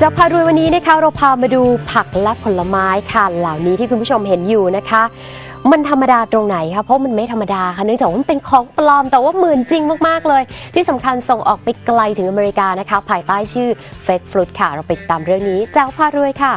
จะพารวยวันนี้นะคะเราพามาดูผักและผลไม้ค่ะเหล่านี้ที่คุณผู้ชมเห็นอยู่นะคะ มันธรรมดาตรงไหนคะเพราะมันไม่ธรรมดาค่ะเนื่องจากมันเป็นของปลอมแต่ว่าเหมือนจริงมากๆเลย ที่สำคัญส่งออกไปไกลถึงอเมริกานะคะ ภายใต้ชื่อ Fake Fruit ค่ะ เราไปตามเรื่องนี้เจ้าพารวยค่ะ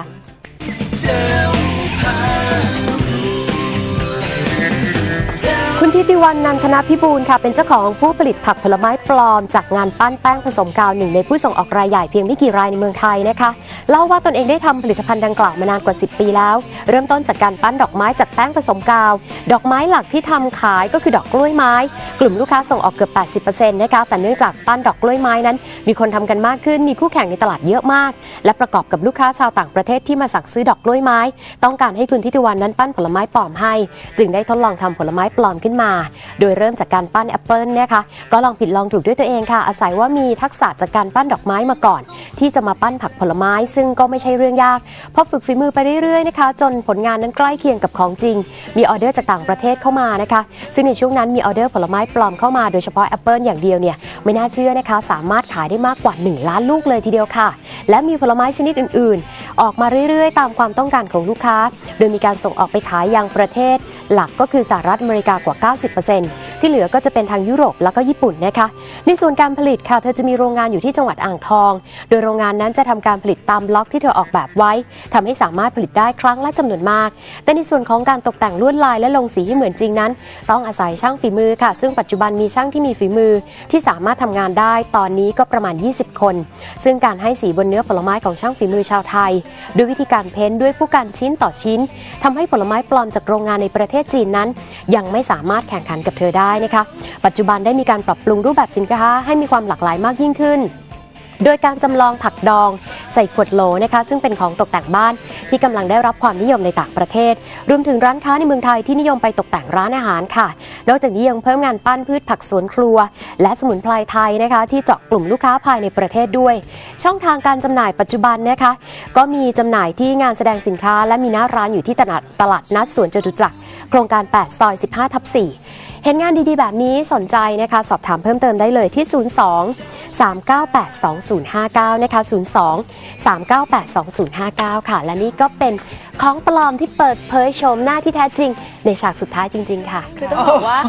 คุณทิติ วันนันทนาพิบูลค่ะ เป็นเจ้าของผู้ผลิตผักผลไม้ปลอม จากงานปั้นแป้งผสมกาวหนึ่งในผู้ส่งออกรายใหญ่เพียงไม่กี่รายในเมืองไทยนะคะเล่าว่าตนเองได้ทำผลิตภัณฑ์ดังกล่าวมานานกว่า 10 ปีแล้ว เริ่มต้นจากการปั้นดอกไม้จากแป้งผสมกาว ดอกไม้หลักที่ทำขายก็คือดอกกล้วยไม้ กลุ่มลูกค้าส่งออกเกือบ80%นะคะแต่เนื่องจากปั้นดอกกล้วยไม้นั้น มีคนทำกันมากขึ้นมีคู่แข่งในตลาดเยอะมาก และประกอบกับลูกค้าชาวต่างประเทศที่มาสั่งซื้อดอกกล้วยไม้ ต้องการให้คุณทิติวันนั้นปั้นผลไม้ปลอมให้ จึงได้ทดลองทำผลไม้ปลอมขึ้นมาโดยเริ่มจากการปั้นแอปเปิลนี่ยค่ะก็ลองผิดลองถูกด้วยตัวเองค่ะ อาศัยว่ามีทักษะจากการปั้นดอกไม้มาก่อน ที่จะมาปั้นผักผลไม้ ซึ่งก็ไม่ใช่เรื่องยากพอฝึกฝีมือไปเรื่อยๆนะคะ จนผลงานนั้นใกล้เคียงกับของจริง มีออเดอร์จากต่างประเทศเข้ามานะคะ ซึ่งในช่วงนั้นมีออเดอร์ผลไม้ปลอมเข้ามาโดยเฉพาะแอปเปิลอย่างเดียวเนี่ยไม่น่าเชื่อนะคะ สามารถขายได้มากกว่า 1 ล้านลูกเลยทีเดียวค่ะ และมีผลไม้ชนิดอื่นๆ ออกมาเรื่อยๆ ตามความต้องการของลูกค้า โดยมีการส่งออกไปขายยังประเทศ หลักก็คือสหรัฐอเมริกากว่า 90% ที่เหลือก็จะเป็นทางยุโรปแล้วก็ญี่ปุ่นนะคะ ในส่วนการผลิตค่ะ เธอจะมีโรงงานอยู่ที่จังหวัดอ่างทอง โดยโรงงานนั้นจะทำการผลิตตามบล็อกที่เธอออกแบบไว้ทำให้สามารถผลิตได้ครั้งละจำนวนมาก แต่ในส่วนของการตกแต่งลวดลายและลงสีให้เหมือนจริงนั้น ต้องอาศัยช่างฝีมือค่ะ ซึ่งปัจจุบันมีช่างที่มีฝีมือ ที่สามารถทำงานได้ตอนนี้ก็ประมาณ 20 คน ซึ่งการให้สีบนเนื้อผลไม้ของช่างฝีมือชาวไทย ด้วยวิธีการเพ้นด้วยผู้กันชิ้นต่อชิ้นทำให้ผลไม้ปลอมจากโรงงานในประเทศจีนนั้น ยังไม่สามารถแข่งขันกับเธอได้ได้นะคะ ปัจจุบันได้มีการปรับปรุงรูปแบบสินค้าให้มีความหลากหลายมากยิ่งขึ้น โดยการจำลองผักดองใส่ขวดโหลนะคะ ซึ่งเป็นของตกแต่งบ้านที่กำลังได้รับความนิยมในต่างประเทศ รวมถึงร้านค้าในเมืองไทยที่นิยมไปตกแต่งร้านอาหารค่ะ นอกจากนี้ยังเพิ่มงานปั้นพืชผักสวนครัว และสมุนไพรไทยนะคะ ที่เจาะกลุ่มลูกค้าภายในประเทศด้วย ช่องทางการจำหน่ายปัจจุบันนะคะ ก็มีจำหน่ายที่งานแสดงสินค้า และมีหน้าร้านอยู่ที่ตลาดตลาดนัดสวนจตุจักรโครงการ 8 ซอย 15 ทับ 4 เห็นงานดีๆ แบบนี้สนใจนะคะ สอบถามเพิ่มเติมได้เลยที่ 02 398 2059 นะคะ 02 398 2059 ค่ะ และนี่ก็เป็นของปลอมที่เปิดเผยโฉมหน้าที่แท้จริง ในฉากสุดท้ายจริง ๆ ค่ะ คือต้องบอกว่า